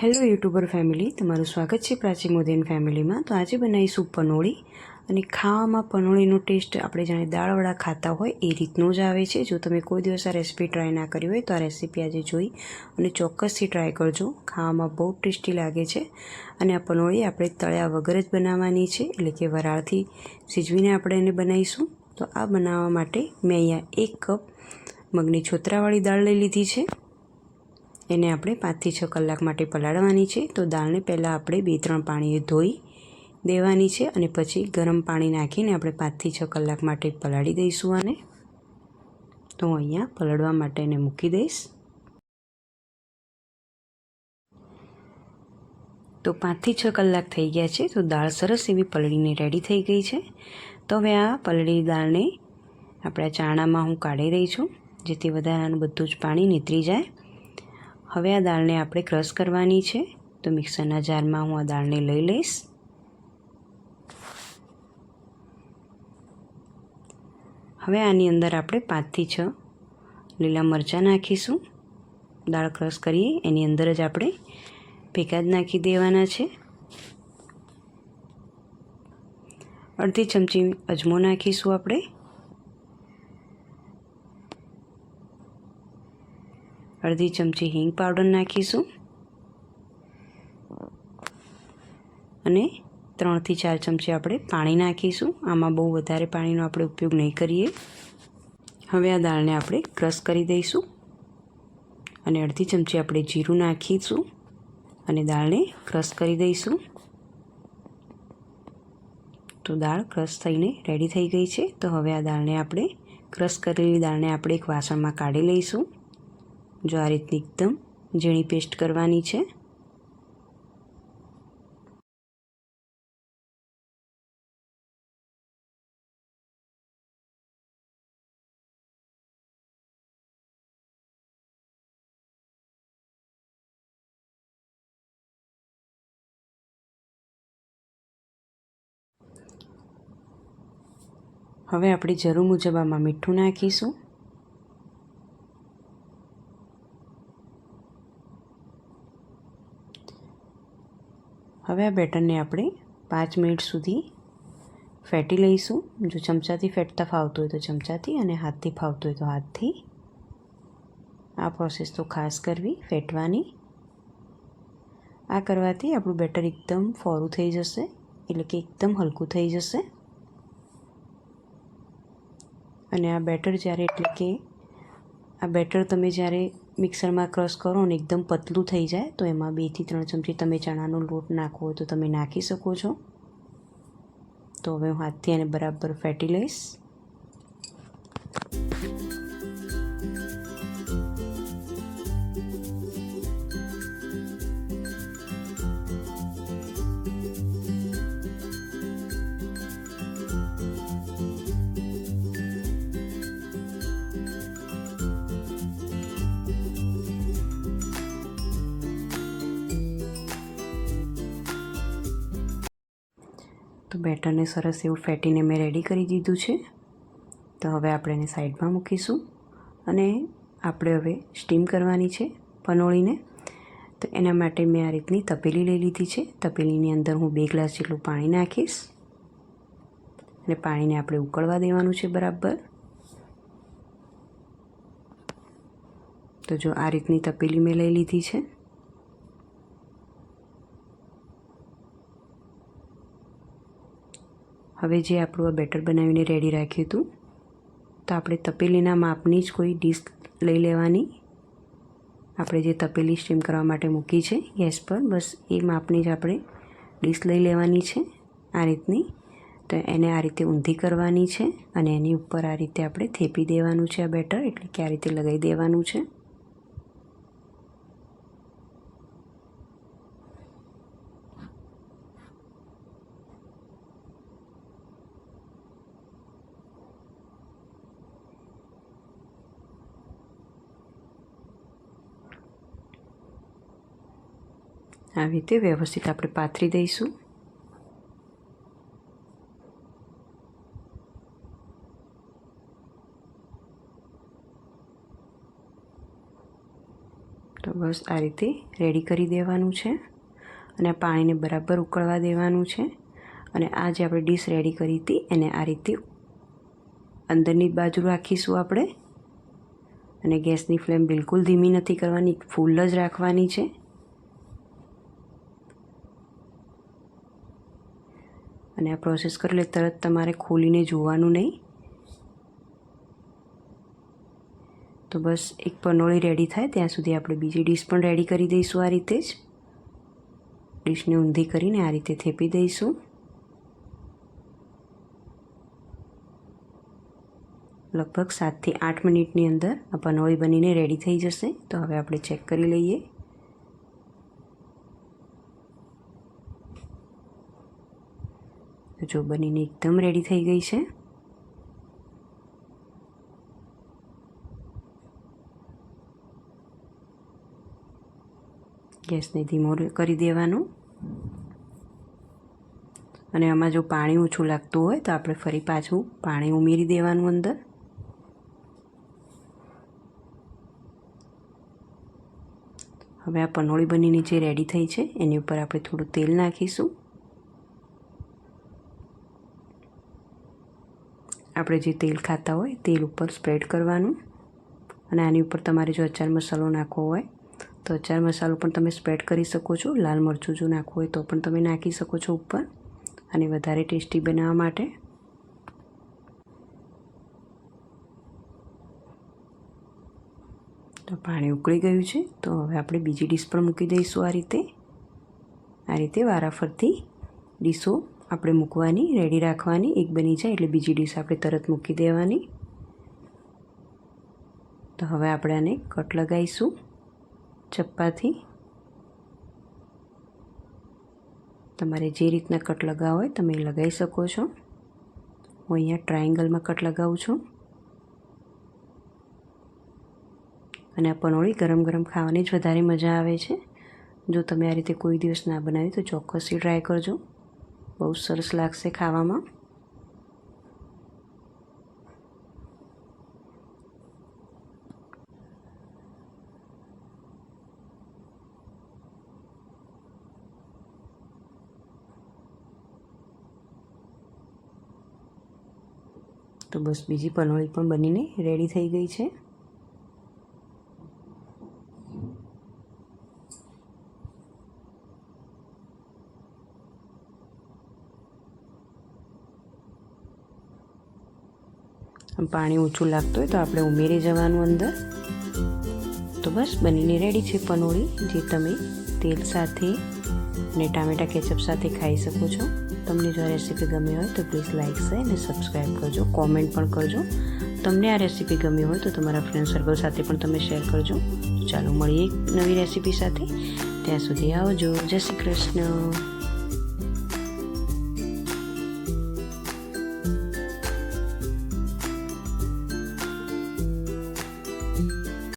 Hello YouTuber family, તમારું સ્વાગત છે પ્રાચી મોદીન ફેમિલીમાં. તો આજે બનાવીશું પનોળી અને ખાવામાં પનોળીનો ટેસ્ટ આપણે જાણે દાળવડા ખાતા હોય એ રીતનો જ આવે છે. જો તમે કોઈ દિવસ આ રેસીપી ટ્રાય ના કરી હોય તો આ રેસીપી આજે જોઈ અને ચોક્કસથી ટ્રાય કરજો. ખાવામાં બહુ ટેસ્ટી લાગે છે અને આ પનોળી આપણે તળ્યા વગર જ બનાવવાની છે, એટલે કે વરાળથી સિજવીને આપણે એને બનાવીશું. તો આ બનાવવા માટે મેં અહીંયા એક કપ મગની છોતરાવાળી દાળ લઈ લીધી છે. એને આપણે પાંચથી છ કલાક માટે પલાળવાની છે. તો દાળને પહેલાં આપણે બે ત્રણ પાણીએ ધોઈ દેવાની છે અને પછી ગરમ પાણી નાખીને આપણે પાંચથી છ કલાક માટે પલાળી દઈશું આને. તો હું અહીંયા પલળવા માટે એને મૂકી દઈશ. તો પાંચથી છ કલાક થઈ ગયા છે. તો દાળ સરસ એવી પલળીને રેડી થઈ ગઈ છે. તો હવે આ પલળી દાળને આપણા ચાણામાં હું કાઢી રહી છું, જેથી વધારાનું બધું જ પાણી નીતરી જાય. હવે આ દાળને આપણે ક્રશ કરવાની છે. તો મિક્સરના જારમાં હું આ દાળને લઈ લઈશ. હવે આની અંદર આપણે પાંચથી છ લીલા મરચાં નાખીશું. દાળ ક્રશ કરીએ, એની અંદર જ આપણે ભેગા જ નાખી દેવાના છે. અડધી ચમચી અજમો નાખીશું આપણે. અડધી ચમચી હિંગ પાવડર નાખીશું. અને ત્રણથી ચાર ચમચી આપણે પાણી નાખીશું. આમાં બહુ વધારે પાણીનો આપણે ઉપયોગ નહીં કરીએ. હવે આ દાળને આપણે ક્રશ કરી દઈશું. અને અડધી ચમચી આપણે જીરું નાખીશું અને દાળને ક્રશ કરી દઈશું. તો દાળ ક્રશ થઈને રેડી થઈ ગઈ છે. તો હવે આ દાળને આપણે ક્રશ કરેલી દાળને આપણે એક વાસણમાં કાઢી લઈશું. જો આ રીતની એકદમ ઝીણી પેસ્ટ કરવાની છે. હવે આપણે જરૂર મુજબ આમાં મીઠું નાખીશું. હવે આ બેટરને આપણે પાંચ મિનિટ સુધી ફેટી લઈશું. જો ચમચાથી ફેટતા ફાવતું હોય તો ચમચાથી અને હાથથી ફાવતું હોય તો હાથથી. આ પ્રોસેસ તો ખાસ કરવી, ફેટવાની. આ કરવાથી આપણું બેટર એકદમ ફોરું થઈ જશે, એટલે કે એકદમ હલકું થઈ જશે. અને આ બેટર જ્યારે, એટલે કે આ બેટર તમે જ્યારે મિક્સરમાં ક્રશ કરો અને એકદમ પતલું થઈ જાય, તો એમાં બેથી ત્રણ ચમચી તમે ચણાનો લોટ નાખવો તો તમે નાખી શકો છો. તો હવે હું હાથથી એને બરાબર ફેટી લઈશ. બેટરને સરસ એવું ફેટીને મેં રેડી કરી દીધું છે. તો હવે આપણે એને સાઈડમાં મૂકીશું અને આપણે હવે સ્ટીમ કરવાની છે પનોળીને. તો એના માટે મેં આ રીતની તપેલી લઈ લીધી છે. તપેલીની અંદર હું બે ગ્લાસ જેટલું પાણી નાખીશ. અને પાણીને આપણે ઉકળવા દેવાનું છે બરાબર. તો જો આ રીતની તપેલી મેં લઈ લીધી છે. હવે જે આપણું આ બેટર બનાવીને રેડી રાખ્યું હતું, તો આપણે તપેલીના માપની જ કોઈ ડીશ લઈ લેવાની. આપણે જે તપેલી સ્ટીમ કરવા માટે મૂકી છે ગેસ પર બસ એ માપની જ આપણે ડીશ લઈ લેવાની છે આ રીતની. તો એને આ રીતે ઊંધી કરવાની છે અને એની ઉપર આ રીતે આપણે થેપી દેવાનું છે આ બેટર, એટલે કે આ રીતે લગાવી દેવાનું છે. આવી રીતે વ્યવસ્થિત આપણે પાથરી દઈશું તો બસ બસ આ રીતે રેડી કરી દેવાનું છે, અને પાણીને બરાબર ઉકળવા દેવાનું છે, અને આ જે આપણે ડીશ રેડી કરી હતી, એને આ રીતે અંદરની બાજુ રાખીશું આપણે, અને ગેસની ફ્લેમ બિલકુલ ધીમી નથી કરવાની, ફૂલ જ રાખવાની છે. અને આ પ્રોસેસ કરો એટલે તરત તમારે ખોલીને જોવાનું નહીં. તો બસ એક પનોળી રેડી થાય, ત્યાં સુધી આપણે બીજી ડીશ પણ રેડી કરી દઈશું આ રીતે જ. ડીશને ઊંધી કરીને આ રીતે થેપી દઈશું. લગભગ સાતથી આઠ મિનિટની અંદર આ પનોળી બનીને રેડી થઈ જશે. તો હવે આપણે ચેક કરી લઈએ. જો બનીને એકદમ રેડી થઈ ગઈ છે. ગેસને ધીમો કરી દેવાનું. અને આમાં જો પાણી ઓછું લાગતું હોય તો આપણે ફરી પાછું પાણી ઉમેરી દેવાનું અંદર. હવે આ પનોળી બનીને જે રેડી થઈ છે, એની ઉપર આપણે થોડું તેલ નાખીશું. આપણે જે તેલ ખાતા હોય, તેલ ઉપર સ્પ્રેડ કરવાનું. અને આની ઉપર તમારે જો અચાર મસાલો નાખવો હોય, તો અચાર મસાલો પણ તમે સ્પ્રેડ કરી શકો છો. લાલ મરચું જો નાખવું હોય, તો પણ તમે નાખી શકો છો ઉપર. અને વધારે ટેસ્ટી બનાવવા માટે તો પાણી ઉકળી ગયું છે. તો હવે આપણે બીજી ડીશ પણ મૂકી દઈશું આ રીતે. આ રીતે વારાફરતી ડીશો આપણે મૂકવાની રેડી રાખવાની. એક બની જાય એટલે બીજી ડીશ આપણે તરત મૂકી દેવાની. તો હવે આપણે આને કટ લગાવીશું ચપ્પાથી. તમારે જે રીતના કટ લગાવો હોય તમે લગાવી શકો છો. હું અહીંયા ટ્રાયેંગલમાં કટ લગાવું છું. અને આ પનોળી ગરમ ગરમ ખાવાની જ વધારે મજા આવે છે. જો તમે આ રીતે કોઈ દિવસ ના બનાવી તો ચોક્કસથી ટ્રાય કરજો. બહુ સરસ લાગશે ખાવામાં. તો બસ બીજી પનોળી પણ બનીને રેડી થઈ ગઈ છે. પાણી ઓછું લાગતું હોય તો આપણે ઉમેરી જવાનું અંદર. તો બસ, બનીને રેડી છે પનોળી, જે તમે તેલ સાથે અને ટામેટા કેચઅપ સાથે ખાઈ શકો છો. તમને જો આ રેસીપી ગમી હોય તો પ્લીઝ લાઇક છે અને સબસ્ક્રાઈબ કરજો. કોમેન્ટ પણ કરજો. તમને આ રેસીપી ગમી હોય તો તમારા ફ્રેન્ડ સર્કલ સાથે પણ તમે શેર કરજો. ચાલો મળીએ એક નવી રેસીપી સાથે. ત્યાં સુધી આવજો. જય શ્રી કૃષ્ણ.